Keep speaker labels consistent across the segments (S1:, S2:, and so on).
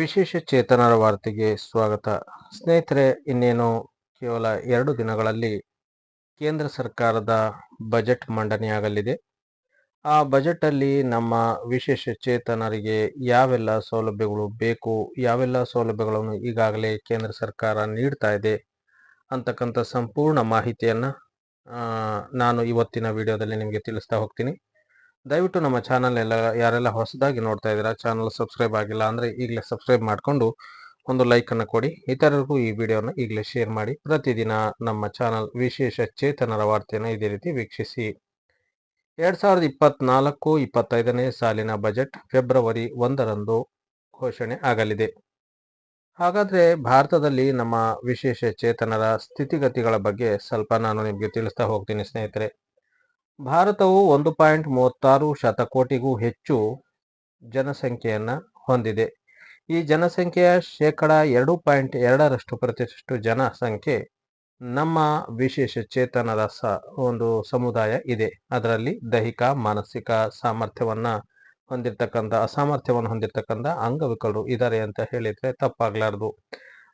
S1: ವಿಶೇಷ ಚೇತನರ ವಾರ್ತೆಗೆ ಸ್ವಾಗತ. ಸ್ನೇಹಿತರೆ, ಇನ್ನೇನು ಕೇವಲ ಎರಡು ದಿನಗಳಲ್ಲಿ ಕೇಂದ್ರ ಸರ್ಕಾರದ ಬಜೆಟ್ ಮಂಡನೆಯಾಗಲಿದೆ. ಆ ಬಜೆಟಲ್ಲಿ ನಮ್ಮ ವಿಶೇಷ ಚೇತನರಿಗೆ ಯಾವೆಲ್ಲ ಸೌಲಭ್ಯಗಳು ಬೇಕು, ಯಾವೆಲ್ಲ ಸೌಲಭ್ಯಗಳನ್ನು ಈಗಾಗಲೇ ಕೇಂದ್ರ ಸರ್ಕಾರ ನೀಡ್ತಾ ಇದೆ ಅಂತಕ್ಕಂಥ ಸಂಪೂರ್ಣ ಮಾಹಿತಿಯನ್ನು ನಾನು ಇವತ್ತಿನ ವಿಡಿಯೋದಲ್ಲಿ ನಿಮಗೆ ತಿಳಿಸ್ತಾ ಹೋಗ್ತೀನಿ. ದಯವಿಟ್ಟು ನಮ್ಮ ಚಾನಲ್ ಎಲ್ಲ ಯಾರೆಲ್ಲ ಹೊಸದಾಗಿ ನೋಡ್ತಾ ಇದ್ದೀರಾ ಚಾನಲ್ ಸಬ್ಸ್ಕ್ರೈಬ್ ಆಗಿಲ್ಲ ಅಂದರೆ ಈಗಲೇ ಸಬ್ಸ್ಕ್ರೈಬ್ ಮಾಡಿಕೊಂಡು ಒಂದು ಲೈಕನ್ನು ಕೊಡಿ. ಇತರರಿಗೂ ಈ ವಿಡಿಯೋನ ಈಗಲೇ ಶೇರ್ ಮಾಡಿ. ಪ್ರತಿದಿನ ನಮ್ಮ ಚಾನಲ್ ವಿಶೇಷ ಚೇತನರ ವಾರ್ತೆಯನ್ನು ಇದೇ ರೀತಿ ವೀಕ್ಷಿಸಿ. ಎರಡ್ ಸಾವಿರದ ಇಪ್ಪತ್ನಾಲ್ಕು ಇಪ್ಪತ್ತೈದನೇ ಸಾಲಿನ ಬಜೆಟ್ ಫೆಬ್ರವರಿ ಒಂದರಂದು ಘೋಷಣೆ ಆಗಲಿದೆ. ಹಾಗಾದರೆ ಭಾರತದಲ್ಲಿ ನಮ್ಮ ವಿಶೇಷ ಚೇತನರ ಸ್ಥಿತಿಗತಿಗಳ ಬಗ್ಗೆ ಸ್ವಲ್ಪ ನಾನು ನಿಮಗೆ ತಿಳಿಸ್ತಾ ಹೋಗ್ತೀನಿ ಸ್ನೇಹಿತರೆ. ಭಾರತವು ಒಂದು ಪಾಯಿಂಟ್ ಮೂವತ್ತಾರು ಶತಕೋಟಿಗೂ ಹೆಚ್ಚು ಜನಸಂಖ್ಯೆಯನ್ನು ಹೊಂದಿದೆ. ಈ ಜನಸಂಖ್ಯೆಯ ಶೇಕಡ ಎರಡು ಪಾಯಿಂಟ್ ಎರಡರಷ್ಟು ಪ್ರತಿಶತ ಜನಸಂಖ್ಯೆ ನಮ್ಮ ವಿಶೇಷ ಚೇತನರ ಸ, ಒಂದು ಸಮುದಾಯ ಇದೆ. ಅದರಲ್ಲಿ ದೈಹಿಕ, ಮಾನಸಿಕ ಸಾಮರ್ಥ್ಯವನ್ನು ಹೊಂದಿರತಕ್ಕಂಥ, ಅಸಾಮರ್ಥ್ಯವನ್ನು ಹೊಂದಿರತಕ್ಕಂಥ ಅಂಗವಿಕಲರು ಇದ್ದಾರೆ ಅಂತ ಹೇಳಿದರೆ ತಪ್ಪಾಗಲಾರ್ದು.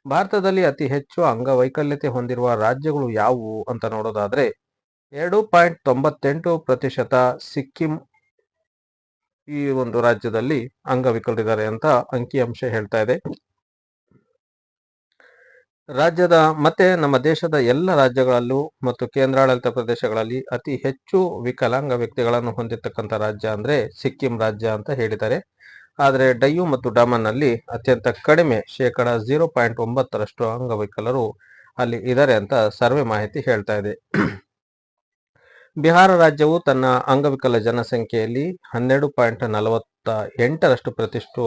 S1: ಭಾರತದಲ್ಲಿ ಅತಿ ಹೆಚ್ಚು ಅಂಗವೈಕಲ್ಯತೆ ಹೊಂದಿರುವ ರಾಜ್ಯಗಳು ಯಾವುವು ಅಂತ ನೋಡೋದಾದ್ರೆ ಎರಡು ಪಾಯಿಂಟ್ ತೊಂಬತ್ತೆಂಟು ಪ್ರತಿಶತ ಸಿಕ್ಕಿಂ ಈ ಒಂದು ರಾಜ್ಯದಲ್ಲಿ ಅಂಗವಿಕಲರಿದ್ದಾರೆ ಅಂತ ಅಂಕಿಅಂಶ ಹೇಳ್ತಾ ಇದೆ. ರಾಜ್ಯದ ಮತ್ತೆ ನಮ್ಮ ದೇಶದ ಎಲ್ಲ ರಾಜ್ಯಗಳಲ್ಲೂ ಮತ್ತು ಕೇಂದ್ರಾಡಳಿತ ಪ್ರದೇಶಗಳಲ್ಲಿ ಅತಿ ಹೆಚ್ಚು ವಿಕಲಾಂಗ ವ್ಯಕ್ತಿಗಳನ್ನು ಹೊಂದಿರತಕ್ಕಂಥ ರಾಜ್ಯ ಅಂದ್ರೆ ಸಿಕ್ಕಿಂ ರಾಜ್ಯ ಅಂತ ಹೇಳಿದ್ದಾರೆ. ಆದರೆ ಡಯ್ಯು ಮತ್ತು ಡಾಮನ್ನಲ್ಲಿ ಅತ್ಯಂತ ಕಡಿಮೆ ಶೇಕಡ ಜೀರೋ ಪಾಯಿಂಟ್ ಒಂಬತ್ತರಷ್ಟು ಅಂಗವಿಕಲರು ಅಲ್ಲಿ ಇದ್ದಾರೆ ಅಂತ ಸರ್ವೆ ಮಾಹಿತಿ ಹೇಳ್ತಾ ಇದೆ. ಬಿಹಾರ ರಾಜ್ಯವು ತನ್ನ ಅಂಗವಿಕಲ ಜನಸಂಖ್ಯೆಯಲ್ಲಿ ಹನ್ನೆರಡು ಪಾಯಿಂಟ್ ನಲವತ್ತ ಎಂಟರಷ್ಟು ಪ್ರತಿಷ್ಠು,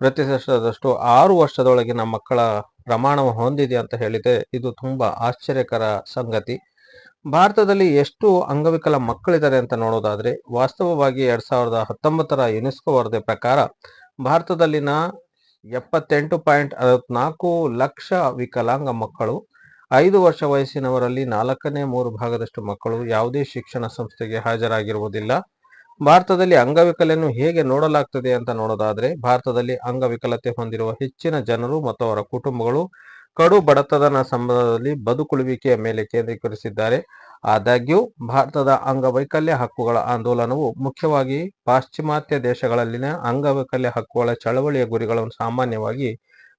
S1: ಪ್ರತಿಶತದಷ್ಟು ಆರು ವರ್ಷದೊಳಗಿನ ಮಕ್ಕಳ ಪ್ರಮಾಣ ಹೊಂದಿದೆ ಅಂತ ಹೇಳಿದೆ. ಇದು ತುಂಬಾ ಆಶ್ಚರ್ಯಕರ ಸಂಗತಿ. ಭಾರತದಲ್ಲಿ ಎಷ್ಟು ಅಂಗವಿಕಲ ಮಕ್ಕಳಿದ್ದಾರೆ ಅಂತ ನೋಡೋದಾದ್ರೆ, ವಾಸ್ತವವಾಗಿ ಎರಡ್ ಸಾವಿರದ ಹತ್ತೊಂಬತ್ತರ ಯುನೆಸ್ಕೋ ವರದಿ ಪ್ರಕಾರ ಭಾರತದಲ್ಲಿನ ಎಪ್ಪತ್ತೆಂಟು ಪಾಯಿಂಟ್ ಅರವತ್ನಾಲ್ಕು ಲಕ್ಷ ವಿಕಲಾಂಗ ಮಕ್ಕಳು ಐದು ವರ್ಷ ವಯಸ್ಸಿನವರಲ್ಲಿ ನಾಲ್ಕನೇ ಮೂರು ಭಾಗದಷ್ಟು ಮಕ್ಕಳು ಯಾವುದೇ ಶಿಕ್ಷಣ ಸಂಸ್ಥೆಗೆ ಹಾಜರಾಗಿರುವುದಿಲ್ಲ. ಭಾರತದಲ್ಲಿ ಅಂಗವಿಕಲೆಯನ್ನು ಹೇಗೆ ನೋಡಲಾಗ್ತದೆ ಅಂತ ನೋಡೋದಾದ್ರೆ, ಭಾರತದಲ್ಲಿ ಅಂಗವಿಕಲತೆ ಹೊಂದಿರುವ ಹೆಚ್ಚಿನ ಜನರು ಮತ್ತು ಅವರ ಕುಟುಂಬಗಳು ಕಡು ಬಡತನ ಸಂಬಂಧದಲ್ಲಿ ಬದುಕುಳುವಿಕೆಯ ಮೇಲೆ ಕೇಂದ್ರೀಕರಿಸಿದ್ದಾರೆ. ಆದಾಗ್ಯೂ, ಭಾರತದ ಅಂಗವೈಕಲ್ಯ ಹಕ್ಕುಗಳ ಆಂದೋಲನವು ಮುಖ್ಯವಾಗಿ ಪಾಶ್ಚಿಮಾತ್ಯ ದೇಶಗಳಲ್ಲಿನ ಅಂಗವೈಕಲ್ಯ ಹಕ್ಕುಗಳ ಚಳವಳಿಯ ಗುರಿಗಳನ್ನು ಸಾಮಾನ್ಯವಾಗಿ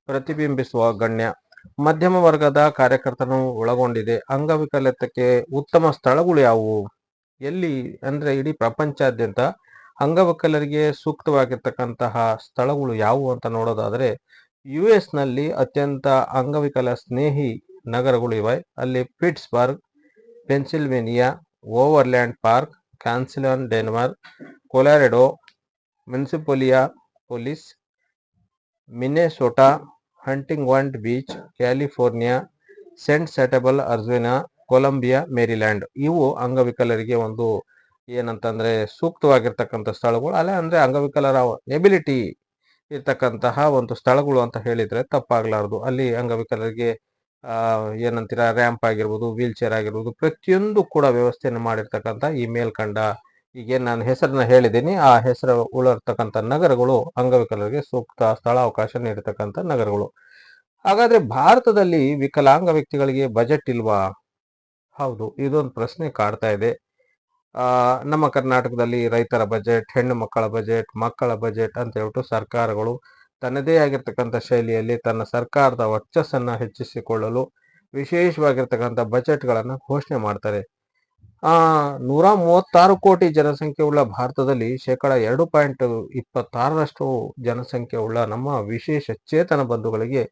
S1: ಪ್ರತಿಬಿಂಬಿಸುವ ಗಣ್ಯ ಮಧ್ಯಮ ವರ್ಗದ ಕಾರ್ಯಕರ್ತರನ್ನು ಒಳಗೊಂಡಿದೆ. ಅಂಗವಿಕಲತಕ್ಕೆ ಉತ್ತಮ ಸ್ಥಳಗಳು ಯಾವುವು? ಎಲ್ಲಿ? ಅಂದ್ರೆ ಇಡೀ ಪ್ರಪಂಚಾದ್ಯಂತ ಅಂಗವಿಕಲರಿಗೆ ಸೂಕ್ತವಾಗಿರ್ತಕ್ಕಂತಹ ಸ್ಥಳಗಳು ಯಾವುವು ಅಂತ ನೋಡೋದಾದ್ರೆ ಯು ಎಸ್ನಲ್ಲಿ ಅತ್ಯಂತ ಅಂಗವಿಕಲ ಸ್ನೇಹಿ ನಗರಗಳು ಇವೆ. ಅಲ್ಲಿ Pittsburgh, Pennsylvania, Overland Park, ಕ್ಯಾನ್ಸಿಲನ್ Denmark, Colorado Minneapolis Minnesota Huntington Beach California scent ಸೆಟಬಲ್ Arjuna Columbia Maryland ಇವು ಅಂಗವಿಕಲರಿಗೆ ಒಂದು ಏನಂತಂದ್ರೆ ಸೂಕ್ತವಾಗಿರ್ತಕ್ಕಂಥ ಸ್ಥಳಗಳು. ಅಲ್ಲ ಅಂದ್ರೆ ಅಂಗವಿಕಲರ ಎಬಿಲಿಟಿ ಇರ್ತಕ್ಕಂತಹ ಒಂದು ಸ್ಥಳಗಳು ಅಂತ ಹೇಳಿದ್ರೆ ತಪ್ಪಾಗ್ಲಾರ್ದು. ಅಲ್ಲಿ ಅಂಗವಿಕಲರಿಗೆ ಏನಂತೀರ ರ್ಯಾಂಪ್ ಆಗಿರ್ಬೋದು ವೀಲ್ ಚೇರ್ ಆಗಿರ್ಬೋದು, ಪ್ರತಿಯೊಂದು ಕೂಡ ವ್ಯವಸ್ಥೆಯನ್ನು ಮಾಡಿರ್ತಕ್ಕಂಥ ಈ ಮೇಲ್ಕಂಡ ಈಗೇನು ನಾನು ಹೆಸರನ್ನ ಹೇಳಿದ್ದೀನಿ, ಆ ಹೆಸರು ಉಳರ್ತಕ್ಕಂಥ ನಗರಗಳು ಅಂಗವಿಕಲರಿಗೆ ಸೂಕ್ತ ಸ್ಥಳಾವಕಾಶ ನೀಡತಕ್ಕಂಥ ನಗರಗಳು. ಹಾಗಾದ್ರೆ ಭಾರತದಲ್ಲಿ ವಿಕಲಾಂಗ ವ್ಯಕ್ತಿಗಳಿಗೆ ಬಜೆಟ್ ಇಲ್ವಾ? ಹೌದು, ಇದೊಂದು ಪ್ರಶ್ನೆ ಕಾಡ್ತಾ ಇದೆ. ನಮ್ಮ ಕರ್ನಾಟಕದಲ್ಲಿ ರೈತರ ಬಜೆಟ್ ಹೆಣ್ಣು ಮಕ್ಕಳ ಬಜೆಟ್ ಮಕ್ಕಳ ಬಜೆಟ್ ಅಂತ ಹೇಳ್ಬಿಟ್ಟು ಸರ್ಕಾರಗಳು ತನ್ನದೇ ಆಗಿರ್ತಕ್ಕಂಥ ಶೈಲಿಯಲ್ಲಿ ತನ್ನ ಸರ್ಕಾರದ ವರ್ಚಸ್ಸನ್ನು ಹೆಚ್ಚಿಸಿಕೊಳ್ಳಲು ವಿಶೇಷವಾಗಿರ್ತಕ್ಕಂಥ ಬಜೆಟ್ಗಳನ್ನು ಘೋಷಣೆ ಮಾಡ್ತಾರೆ. ಆ, ನೂರ ಮೂವತ್ತಾರು ಕೋಟಿ ಜನಸಂಖ್ಯೆ ಉಳ್ಳ ಭಾರತದಲ್ಲಿ ಶೇಕಡ ಎರಡು ಪಾಯಿಂಟ್ ಇಪ್ಪತ್ತಾರರಷ್ಟು ಜನಸಂಖ್ಯೆ ಉಳ್ಳ ನಮ್ಮ ವಿಶೇಷ ಚೇತನ ಬಂಧುಗಳಿಗೆ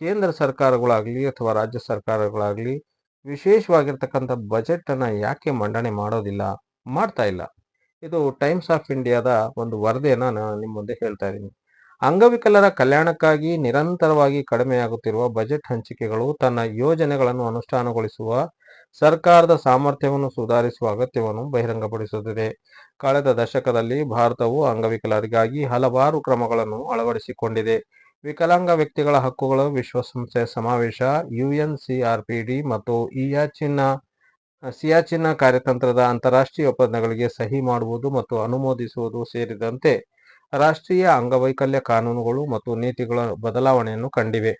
S1: ಕೇಂದ್ರ ಸರ್ಕಾರಗಳಾಗಲಿ ಅಥವಾ ರಾಜ್ಯ ಸರ್ಕಾರಗಳಾಗಲಿ ವಿಶೇಷವಾಗಿರ್ತಕ್ಕಂಥ ಬಜೆಟ್ ಅನ್ನ ಯಾಕೆ ಮಂಡನೆ ಮಾಡೋದಿಲ್ಲ, ಮಾಡ್ತಾ ಇಲ್ಲ. ಇದು ಟೈಮ್ಸ್ ಆಫ್ ಇಂಡಿಯಾದ ಒಂದು ವರದಿಯನ್ನ ನಾನು ನಿಮ್ಮ ಮುಂದೆ ಹೇಳ್ತಾ ಇದ್ದೀನಿ. ಅಂಗವಿಕಲರ ಕಲ್ಯಾಣಕ್ಕಾಗಿ ನಿರಂತರವಾಗಿ ಕಡಿಮೆಯಾಗುತ್ತಿರುವ ಬಜೆಟ್ ಹಂಚಿಕೆಗಳು ತನ್ನ ಯೋಜನೆಗಳನ್ನು ಅನುಷ್ಠಾನಗೊಳಿಸುವ ಸರ್ಕಾರದ ಸಾಮರ್ಥ್ಯವನ್ನು ಸುಧಾರಿಸುವ ಅಗತ್ಯವನ್ನು ಬಹಿರಂಗಪಡಿಸುತ್ತಿದೆ. ಕಳೆದ ದಶಕದಲ್ಲಿ ಭಾರತವು ಅಂಗವಿಕಲರಿಗಾಗಿ ಹಲವಾರು ಕ್ರಮಗಳನ್ನು ಅಳವಡಿಸಿಕೊಂಡಿದೆ. ವಿಕಲಾಂಗ ವ್ಯಕ್ತಿಗಳ ಹಕ್ಕುಗಳು ವಿಶ್ವಸಂಸ್ಥೆಯ ಸಮಾವೇಶ, ಯುಎನ್ಸಿಆರ್ಪಿಡಿ ಮತ್ತು ಇಯಾಚಿನ್ನ ಸಿಯಾಚಿನ ಕಾರ್ಯತಂತ್ರದ ಅಂತಾರಾಷ್ಟ್ರೀಯ ಒಪ್ಪಂದಗಳಿಗೆ ಸಹಿ ಮಾಡುವುದು ಮತ್ತು ಅನುಮೋದಿಸುವುದು ಸೇರಿದಂತೆ ರಾಷ್ಟ್ರೀಯ ಅಂಗವೈಕಲ್ಯ ಕಾನೂನುಗಳು ಮತ್ತು ನೀತಿಗಳ ಬದಲಾವಣೆಯನ್ನು ಕಂಡಿವೆ.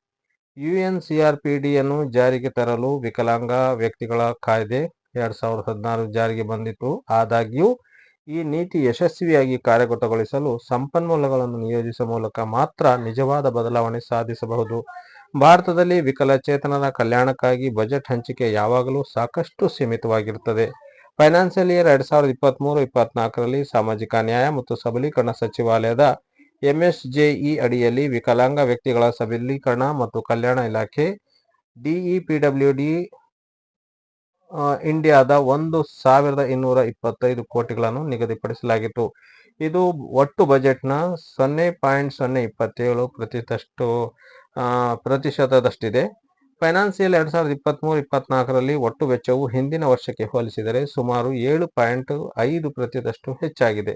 S1: ಯುಎನ್ಸಿಆರ್ಪಿಡಿಯನ್ನು ಜಾರಿಗೆ ತರಲು ವಿಕಲಾಂಗ ವ್ಯಕ್ತಿಗಳ ಕಾಯ್ದೆ ಎರಡ್ ಸಾವಿರದ ಹದಿನಾರು ಜಾರಿಗೆ ಬಂದಿತು ಆದಾಗ್ಯೂ, ಈ ನೀತಿ ಯಶಸ್ವಿಯಾಗಿ ಕಾರ್ಯಗತಗೊಳಿಸಲು ಸಂಪನ್ಮೂಲಗಳನ್ನು ನಿಯೋಜಿಸುವ ಮೂಲಕ ಮಾತ್ರ ನಿಜವಾದ ಬದಲಾವಣೆ ಸಾಧಿಸಬಹುದು. ಭಾರತದಲ್ಲಿ ವಿಕಲಚೇತನರ ಕಲ್ಯಾಣಕ್ಕಾಗಿ ಬಜೆಟ್ ಹಂಚಿಕೆ ಯಾವಾಗಲೂ ಸಾಕಷ್ಟು ಸೀಮಿತವಾಗಿರುತ್ತದೆ. ಫೈನಾನ್ಸಿಯಲ್ ಇಯರ್ ಎರಡ್ ಸಾವಿರದ ಇಪ್ಪತ್ಮೂರು, ಇಪ್ಪತ್ನಾಲ್ಕರಲ್ಲಿ ಸಾಮಾಜಿಕ ನ್ಯಾಯ ಮತ್ತು ಸಬಲೀಕರಣ ಸಚಿವಾಲಯದ ಎಂಎಸ್ಜೆಇ ಅಡಿಯಲ್ಲಿ ವಿಕಲಾಂಗ ವ್ಯಕ್ತಿಗಳ ಸಬಲೀಕರಣ ಮತ್ತು ಕಲ್ಯಾಣ ಇಲಾಖೆ ಡಿಇಪಿಡಬ್ಲ್ಯೂಡಿ ಇಂಡಿಯಾದ ಒಂದು ಸಾವಿರದ ಇನ್ನೂರ ಇಪ್ಪತ್ತೈದು ಕೋಟಿಗಳನ್ನು ನಿಗದಿಪಡಿಸಲಾಗಿತ್ತು. ಇದು ಒಟ್ಟು ಬಜೆಟ್ನ ಸೊನ್ನೆ ಪಾಯಿಂಟ್ ಸೊನ್ನೆ ಇಪ್ಪತ್ತೇಳು ಪ್ರತಿಶತಷ್ಟು ಪ್ರತಿಶತದಷ್ಟಿದೆ. ಫೈನಾನ್ಸಿಯಲ್ ಎರಡ್ ಸಾವಿರದ ಇಪ್ಪತ್ಮೂರು, ಇಪ್ಪತ್ನಾಲ್ಕರಲ್ಲಿ ಒಟ್ಟು ವೆಚ್ಚವು ಹಿಂದಿನ ವರ್ಷಕ್ಕೆ ಹೋಲಿಸಿದರೆ ಸುಮಾರು ಏಳು ಪಾಯಿಂಟ್ ಐದು ಪ್ರತಿಶತದಷ್ಟು ಹೆಚ್ಚಾಗಿದೆ.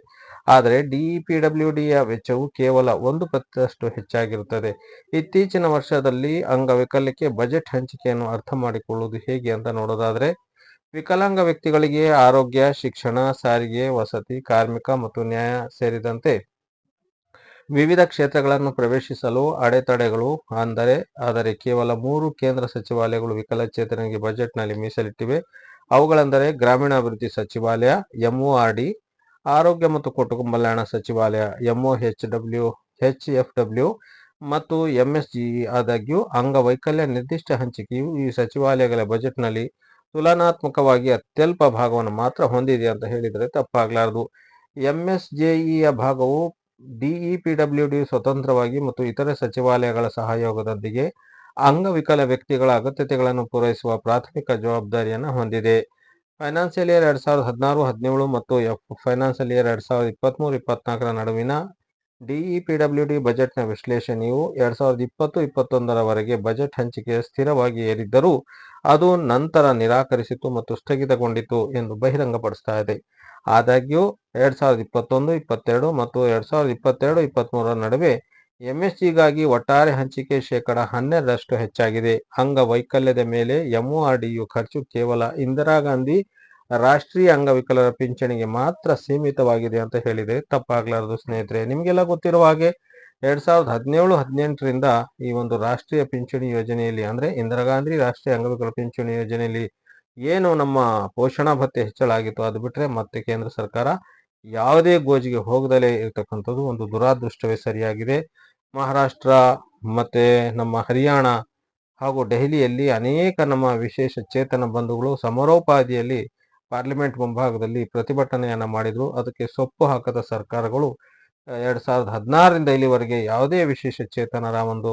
S1: ಆದರೆ ಡಿಇಪಿಡಬ್ಲ್ಯೂಡಿಯ ವೆಚ್ಚವು ಕೇವಲ ಒಂದು ಪ್ರತಿಶತದಷ್ಟು ಹೆಚ್ಚಾಗಿರುತ್ತದೆ. ಇತ್ತೀಚಿನ ವರ್ಷದಲ್ಲಿ ಅಂಗವಿಕಲಕ್ಕೆ ಬಜೆಟ್ ಹಂಚಿಕೆಯನ್ನು ಅರ್ಥ ಮಾಡಿಕೊಳ್ಳುವುದು ಹೇಗೆ ಅಂತ ನೋಡೋದಾದರೆ, ವಿಕಲಾಂಗ ವ್ಯಕ್ತಿಗಳಿಗೆ ಆರೋಗ್ಯ, ಶಿಕ್ಷಣ, ಸಾರಿಗೆ, ವಸತಿ, ಕಾರ್ಮಿಕ ಮತ್ತು ನ್ಯಾಯ ಸೇರಿದಂತೆ ವಿವಿಧ ಕ್ಷೇತ್ರಗಳನ್ನು ಪ್ರವೇಶಿಸಲು ಅಡೆತಡೆಗಳು ಅಂದರೆ ಆದರೆ ಕೇವಲ ಮೂರು ಕೇಂದ್ರ ಸಚಿವಾಲಯಗಳು ವಿಕಲಚೇತನಿಗೆ ಬಜೆಟ್ನಲ್ಲಿ ಮೀಸಲಿಟ್ಟಿವೆ. ಅವುಗಳೆಂದರೆ ಗ್ರಾಮೀಣಾಭಿವೃದ್ಧಿ ಸಚಿವಾಲಯ ಎಂಒಆರ್ಡಿ ಆರೋಗ್ಯ ಮತ್ತು ಕುಟುಂಬ ಕಲ್ಯಾಣ ಸಚಿವಾಲಯ MOH W H F W ಮತ್ತು ಎಂಎಸ್ಜಿಇ ಆದಾಗ್ಯೂ ಅಂಗವೈಕಲ್ಯ ನಿರ್ದಿಷ್ಟ ಹಂಚಿಕೆಯು ಈ ಸಚಿವಾಲಯಗಳ ಬಜೆಟ್ನಲ್ಲಿ ತುಲನಾತ್ಮಕವಾಗಿ ಅತ್ಯಲ್ಪ ಭಾಗವನ್ನು ಮಾತ್ರ ಹೊಂದಿದೆ ಅಂತ ಹೇಳಿದರೆ ತಪ್ಪಾಗಲಾರದು. ಎಂಎಸ್ಜೆಇಯ ಭಾಗವು ಡಿಇಪಿಡಬ್ಲ್ಯೂಡಿ ಸ್ವತಂತ್ರವಾಗಿ ಮತ್ತು ಇತರೆ ಸಚಿವಾಲಯಗಳ ಸಹಯೋಗದೊಂದಿಗೆ ಅಂಗವಿಕಲ ವ್ಯಕ್ತಿಗಳ ಅಗತ್ಯತೆಗಳನ್ನು ಪೂರೈಸುವ ಪ್ರಾಥಮಿಕ ಜವಾಬ್ದಾರಿಯನ್ನು ಹೊಂದಿದೆ. ಫೈನಾನ್ಸಿಯಲ್ ಇಯರ್ ಎರಡ್ ಸಾವಿರದ ಹದಿನಾರು, ಹದಿನೇಳು ಮತ್ತು ಎಫ್, ಫೈನಾನ್ಸಿಯಲ್ ಇಯರ್ ಎರಡ್ ಸಾವಿರದ ಇಪ್ಪತ್ತ್ಮೂರು ಇಪ್ಪತ್ತ್ನಾಲ್ಕರ ನಡುವಿನ ಡಿಇಪಿಡಬ್ಲ್ಯೂಡಿ ಬಜೆಟ್ನ ವಿಶ್ಲೇಷಣೆಯು ಎರಡ್ ಸಾವಿರದ ಇಪ್ಪತ್ತು, ಇಪ್ಪತ್ತೊಂದರವರೆಗೆ ಬಜೆಟ್ ಹಂಚಿಕೆ ಸ್ಥಿರವಾಗಿ ಏರಿದ್ದರೂ ಅದು ನಂತರ ನಿರಾಕರಿಸಿತು ಮತ್ತು ಸ್ಥಗಿತಗೊಂಡಿತು ಎಂದು ಬಹಿರಂಗಪಡಿಸ್ತಾ ಇದೆ. ಆದಾಗ್ಯೂ, ಎರಡ್ ಸಾವಿರದ ಇಪ್ಪತ್ತೊಂದು, ಇಪ್ಪತ್ತೆರಡು ಮತ್ತು ಎರಡ್ ಸಾವಿರದ ಇಪ್ಪತ್ತೆರಡು ಇಪ್ಪತ್ತ್ಮೂರರ ನಡುವೆ ಎಂಎಸ್ಜಿಗಾಗಿ ಒಟ್ಟಾರೆ ಹಂಚಿಕೆ ಶೇಕಡ ಹನ್ನೆರಡರಷ್ಟು ಹೆಚ್ಚಾಗಿದೆ. ಅಂಗವೈಕಲ್ಯದ ಮೇಲೆ ಎಂಒಆರ್ಡಿಯು ಖರ್ಚು ಕೇವಲ ಇಂದಿರಾ ಗಾಂಧಿ ರಾಷ್ಟ್ರೀಯ ಅಂಗವಿಕಲರ ಪಿಂಚಣಿಗೆ ಮಾತ್ರ ಸೀಮಿತವಾಗಿದೆ ಅಂತ ಹೇಳಿದೆ. ತಪ್ಪಾಗಲಾರದು ಸ್ನೇಹಿತರೆ, ನಿಮಗೆಲ್ಲ ಗೊತ್ತಿರುವ ಹಾಗೆ ಎರಡ್ ಸಾವಿರದ ಹದಿನೇಳು, ಹದಿನೆಂಟರಿಂದ ಈ ಒಂದು ರಾಷ್ಟ್ರೀಯ ಪಿಂಚಣಿ ಯೋಜನೆಯಲ್ಲಿ ಅಂದ್ರೆ ಇಂದಿರಾ ಗಾಂಧಿ ರಾಷ್ಟ್ರೀಯ ಅಂಗವಿಕಲ ಪಿಂಚಣಿ ಯೋಜನೆಯಲ್ಲಿ ಏನು ನಮ್ಮ ಪೋಷಣಾ ಭತ್ಯೆ ಹೆಚ್ಚಳ ಆಗಿತ್ತು ಅದು ಬಿಟ್ಟರೆ ಮತ್ತೆ ಕೇಂದ್ರ ಸರ್ಕಾರ ಯಾವುದೇ ಗೋಜಿಗೆ ಹೋಗದಲೇ ಇರತಕ್ಕಂಥದ್ದು ಒಂದು ದುರಾದೃಷ್ಟವೇ ಸರಿಯಾಗಿದೆ. ಮಹಾರಾಷ್ಟ್ರ ಮತ್ತೆ ನಮ್ಮ ಹರಿಯಾಣ ಹಾಗೂ ದೆಹಲಿಯಲ್ಲಿ ಅನೇಕ ನಮ್ಮ ವಿಶೇಷ ಚೇತನ ಬಂಧುಗಳು ಸಮರೋಪಾದಿಯಲ್ಲಿ ಪಾರ್ಲಿಮೆಂಟ್ ಮುಂಭಾಗದಲ್ಲಿ ಪ್ರತಿಭಟನೆಯನ್ನ ಮಾಡಿದ್ರು. ಅದಕ್ಕೆ ಸೊಪ್ಪು ಹಾಕದ ಸರ್ಕಾರಗಳು ಎರಡ್ ಸಾವಿರದ ಹದಿನಾರರಿಂದ ಇಲ್ಲಿವರೆಗೆ ಯಾವುದೇ ವಿಶೇಷ ಚೇತನರ ಒಂದು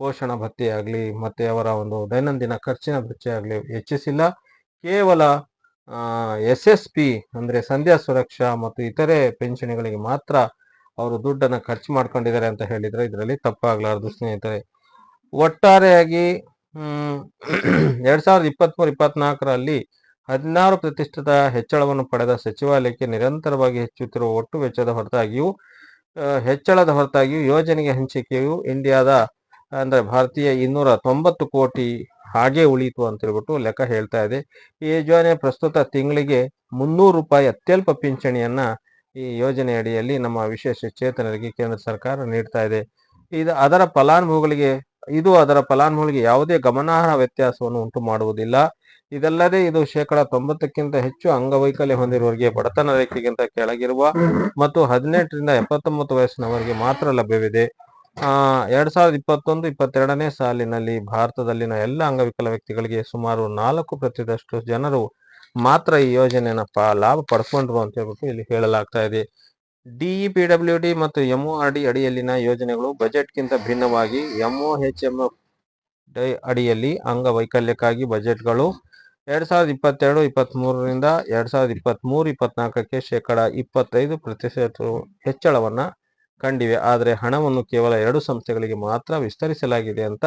S1: ಪೋಷಣ ಭತ್ಯೆ ಆಗಲಿ, ಮತ್ತೆ ಅವರ ಒಂದು ದೈನಂದಿನ ಖರ್ಚಿನ ಆಗಲಿ ಹೆಚ್ಚಿಸಿಲ್ಲ. ಕೇವಲ ಎಸ್ ಎಸ್ ಪಿ ಅಂದ್ರೆ ಸಂಧ್ಯಾ ಸುರಕ್ಷಾ ಮತ್ತು ಇತರೆ ಪೆನ್ಷನ್ಗಳಿಗೆ ಮಾತ್ರ ಅವರು ದುಡ್ಡನ್ನು ಖರ್ಚು ಮಾಡ್ಕೊಂಡಿದ್ದಾರೆ ಅಂತ ಹೇಳಿದ್ರೆ ಇದರಲ್ಲಿ ತಪ್ಪಾಗ್ಲಾರ್ದು ಸ್ನೇಹಿತರೆ. ಒಟ್ಟಾರೆಯಾಗಿ, ಹ್ಮ್, ಎರಡ್ ಸಾವಿರದ ಇಪ್ಪತ್ಮೂರು, ಇಪ್ಪತ್ನಾಲ್ಕರಲ್ಲಿ ಹದಿನಾರು ಪ್ರತಿಶತದ ಹೆಚ್ಚಳವನ್ನು ಪಡೆದ ಸಚಿವಾಲಯಕ್ಕೆ ನಿರಂತರವಾಗಿ ಹೆಚ್ಚುತ್ತಿರುವ ಒಟ್ಟು ವೆಚ್ಚದ ಹೊರತಾಗಿಯೂ ಹೆಚ್ಚಳದ ಹೊರತಾಗಿಯೂ ಯೋಜನೆಗೆ ಹಂಚಿಕೆಯು ಇಂಡಿಯಾದ, ಅಂದ್ರೆ ಭಾರತೀಯ ಇನ್ನೂರ ತೊಂಬತ್ತು ಕೋಟಿ ಹಾಗೆ ಉಳಿಯಿತು ಅಂತ ಹೇಳ್ಬಿಟ್ಟು ಲೆಕ್ಕ ಹೇಳ್ತಾ ಇದೆ. ಈ ಯೋಜನೆ ಪ್ರಸ್ತುತ ತಿಂಗಳಿಗೆ ಮುನ್ನೂರು ರೂಪಾಯಿ ಅತ್ಯಲ್ಪ ಪಿಂಚಣಿಯನ್ನ ಈ ಯೋಜನೆ ಅಡಿಯಲ್ಲಿ ನಮ್ಮ ವಿಶೇಷ ಚೇತನರಿಗೆ ಕೇಂದ್ರ ಸರ್ಕಾರ ನೀಡ್ತಾ ಇದೆ. ಇದು ಅದರ ಫಲಾನುಭವಿಗಳಿಗೆ ಇದು ಅದರ ಫಲಾನುಭವಿಗೆ ಯಾವುದೇ ಗಮನಾರ್ಹ ವ್ಯತ್ಯಾಸವನ್ನು ಉಂಟು ಮಾಡುವುದಿಲ್ಲ ಇದಲ್ಲದೆ ಇದು ಶೇಕಡ ತೊಂಬತ್ತಕ್ಕಿಂತ ಹೆಚ್ಚು ಅಂಗವೈಕಲ್ಯ ಹೊಂದಿರುವವರಿಗೆ ಬಡತನ ರೇಖೆಗಿಂತ ಕೆಳಗಿರುವ ಮತ್ತು ಹದಿನೆಂಟರಿಂದ ಎಪ್ಪತ್ತೊಂಬತ್ತು ವಯಸ್ಸಿನವರಿಗೆ ಮಾತ್ರ ಲಭ್ಯವಿದೆ. ಆ, ಎರಡ್ ಸಾವಿರದ ಇಪ್ಪತ್ತೊಂದು, ಇಪ್ಪತ್ತೆರಡನೇ ಸಾಲಿನಲ್ಲಿ ಭಾರತದಲ್ಲಿನ ಎಲ್ಲ ಅಂಗವಿಕಲ ವ್ಯಕ್ತಿಗಳಿಗೆ ಸುಮಾರು ನಾಲ್ಕು ಪ್ರತಿಶತದಷ್ಟು ಜನರು ಮಾತ್ರ ಈ ಯೋಜನೆಯನ್ನ ಲಾಭ ಪಡ್ಕೊಂಡ್ರು ಅಂತ ಹೇಳ್ಬಿಟ್ಟು ಇಲ್ಲಿ ಹೇಳಲಾಗ್ತಾ ಇದೆ. ಡಿಇಪಿಡಬ್ಲ್ಯೂಡಿ ಮತ್ತು ಎಂಒಆರ್ಡಿ ಅಡಿಯಲ್ಲಿನ ಯೋಜನೆಗಳು ಬಜೆಟ್ಗಿಂತ ಭಿನ್ನವಾಗಿ ಎಂಒಎಚ್ಎಂಎಫ್ ಅಡಿಯಲ್ಲಿ ಅಂಗವೈಕಲ್ಯಕ್ಕಾಗಿ ಬಜೆಟ್ಗಳು ಎರಡ್ ಸಾವಿರದ ಇಪ್ಪತ್ತೆರಡು ಇಪ್ಪತ್ತ್ಮೂರರಿಂದ ಎರಡ್ ಸಾವಿರದ ಇಪ್ಪತ್ತ್ಮೂರು ಇಪ್ಪತ್ನಾಲ್ಕಕ್ಕೆ ಶೇಕಡ ಇಪ್ಪತ್ತೈದು ಪ್ರತಿಶತ ಹೆಚ್ಚಳವನ್ನ ಕಂಡಿವೆ. ಆದರೆ ಹಣವನ್ನು ಕೇವಲ ಎರಡು ಸಂಸ್ಥೆಗಳಿಗೆ ಮಾತ್ರ ವಿಸ್ತರಿಸಲಾಗಿದೆ ಅಂತ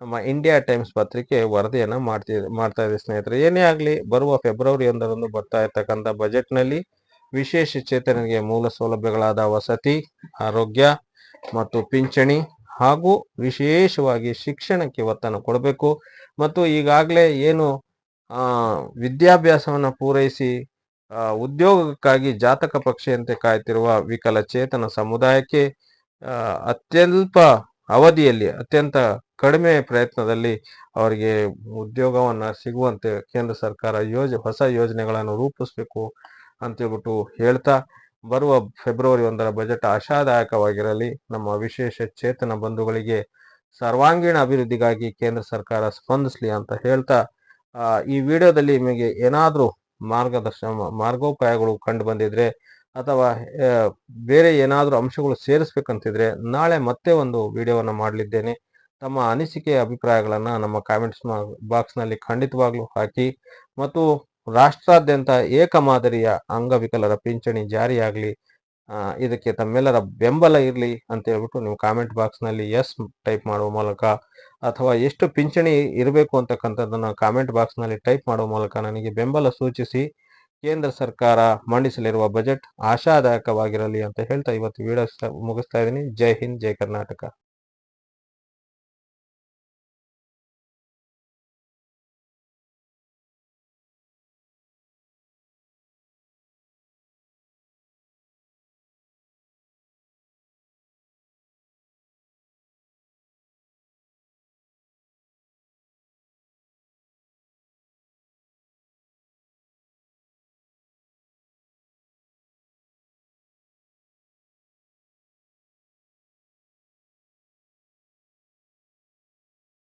S1: ನಮ್ಮ ಇಂಡಿಯಾ ಟೈಮ್ಸ್ ಪತ್ರಿಕೆ ವರದಿಯನ್ನು ಮಾಡ್ತಿದೆ, ಮಾಡ್ತಾ ಇದೆ ಸ್ನೇಹಿತರೆ. ಏನೇ ಆಗಲಿ, ಬರುವ ಫೆಬ್ರವರಿ ಒಂದರಂದು ಬರ್ತಾ ಇರ್ತಕ್ಕಂಥ ಬಜೆಟ್ನಲ್ಲಿ ವಿಶೇಷ ಚೇತನರಿಗೆ ಮೂಲ ಸೌಲಭ್ಯಗಳಾದ ವಸತಿ, ಆರೋಗ್ಯ ಮತ್ತು ಪಿಂಚಣಿ ಹಾಗೂ ವಿಶೇಷವಾಗಿ ಶಿಕ್ಷಣಕ್ಕೆ ಒತ್ತನ್ನು ಕೊಡಬೇಕು. ಮತ್ತು ಈಗಾಗಲೇ ಏನು ವಿದ್ಯಾಭ್ಯಾಸವನ್ನು ಪೂರೈಸಿ ಉದ್ಯೋಗಕ್ಕಾಗಿ ಜಾತಕ ಪಕ್ಷಿಯಂತೆ ಕಾಯ್ತಿರುವ ವಿಕಲಚೇತನ ಸಮುದಾಯಕ್ಕೆ ಅತ್ಯಲ್ಪ ಅವಧಿಯಲ್ಲಿ, ಅತ್ಯಂತ ಕಡಿಮೆ ಪ್ರಯತ್ನದಲ್ಲಿ ಅವರಿಗೆ ಉದ್ಯೋಗವನ್ನು ಸಿಗುವಂತೆ ಕೇಂದ್ರ ಸರ್ಕಾರ ಯೋಜ, ಹೊಸ ಯೋಜನೆಗಳನ್ನು ರೂಪಿಸಬೇಕು. ಅಂತೇಳ್ಬಿಟ್ಟು ಹೇಳ್ತಾ, ಬರುವ ಫೆಬ್ರವರಿ ಒಂದರ ಬಜೆಟ್ ಆಶಾದಾಯಕವಾಗಿರಲಿ. ನಮ್ಮ ವಿಶೇಷ ಚೇತನ ಬಂಧುಗಳಿಗೆ ಸರ್ವಾಂಗೀಣ ಅಭಿವೃದ್ಧಿಗಾಗಿ ಕೇಂದ್ರ ಸರ್ಕಾರ ಸ್ಪಂದಿಸಲಿ ಅಂತ ಹೇಳ್ತಾ ಈ ವಿಡಿಯೋದಲ್ಲಿ ನಿಮಗೆ ಏನಾದರೂ ಮಾರ್ಗದರ್ಶನ ಮಾರ್ಗೋಪಾಯಗಳು ಕಂಡು ಬಂದಿದ್ರೆ ಅಥವಾ ಬೇರೆ ಏನಾದರೂ ಅಂಶಗಳು ಸೇರಿಸ್ಬೇಕಂತಿದ್ರೆ ನಾಳೆ ಮತ್ತೆ ಒಂದು ವಿಡಿಯೋವನ್ನು ಮಾಡಲಿದ್ದೇನೆ. ತಮ್ಮ ಅನಿಸಿಕೆ, ಅಭಿಪ್ರಾಯಗಳನ್ನು ನಮ್ಮ ಕಾಮೆಂಟ್ಸ್ ಬಾಕ್ಸ್ನಲ್ಲಿ ಖಂಡಿತವಾಗ್ಲೂ ಹಾಕಿ ಮತ್ತು ರಾಷ್ಟ್ರಾದ್ಯಂತ ಏಕ ಮಾದರಿಯ ಅಂಗವಿಕಲರ ಪಿಂಚಣಿ ಜಾರಿಯಾಗಲಿ ಇದಕ್ಕೆ ತಮ್ಮೆಲ್ಲರ ಬೆಂಬಲ ಇರಲಿ ಅಂತ ಹೇಳ್ಬಿಟ್ಟು ನೀವು ಕಾಮೆಂಟ್ ಬಾಕ್ಸ್ನಲ್ಲಿ ಎಸ್ ಟೈಪ್ ಮಾಡುವ ಮೂಲಕ ಅಥವಾ ಎಷ್ಟು ಪಿಂಚಣಿ ಇರಬೇಕು ಅಂತಕ್ಕಂಥದ್ದನ್ನು ಕಾಮೆಂಟ್ ಬಾಕ್ಸ್ನಲ್ಲಿ ಟೈಪ್ ಮಾಡುವ ಮೂಲಕ ನನಗೆ ಬೆಂಬಲ ಸೂಚಿಸಿ ಕೇಂದ್ರ ಸರ್ಕಾರ ಮಂಡಿಸಲಿರುವ ಬಜೆಟ್ ಆಶಾದಾಯಕವಾಗಿರಲಿ ಅಂತ ಹೇಳ್ತಾ ಇವತ್ತು ವಿಡಿಯೋ ಮುಗಿಸ್ತಾ ಇದ್ದೀನಿ. ಜೈ ಹಿಂದ್, ಜೈ ಕರ್ನಾಟಕ.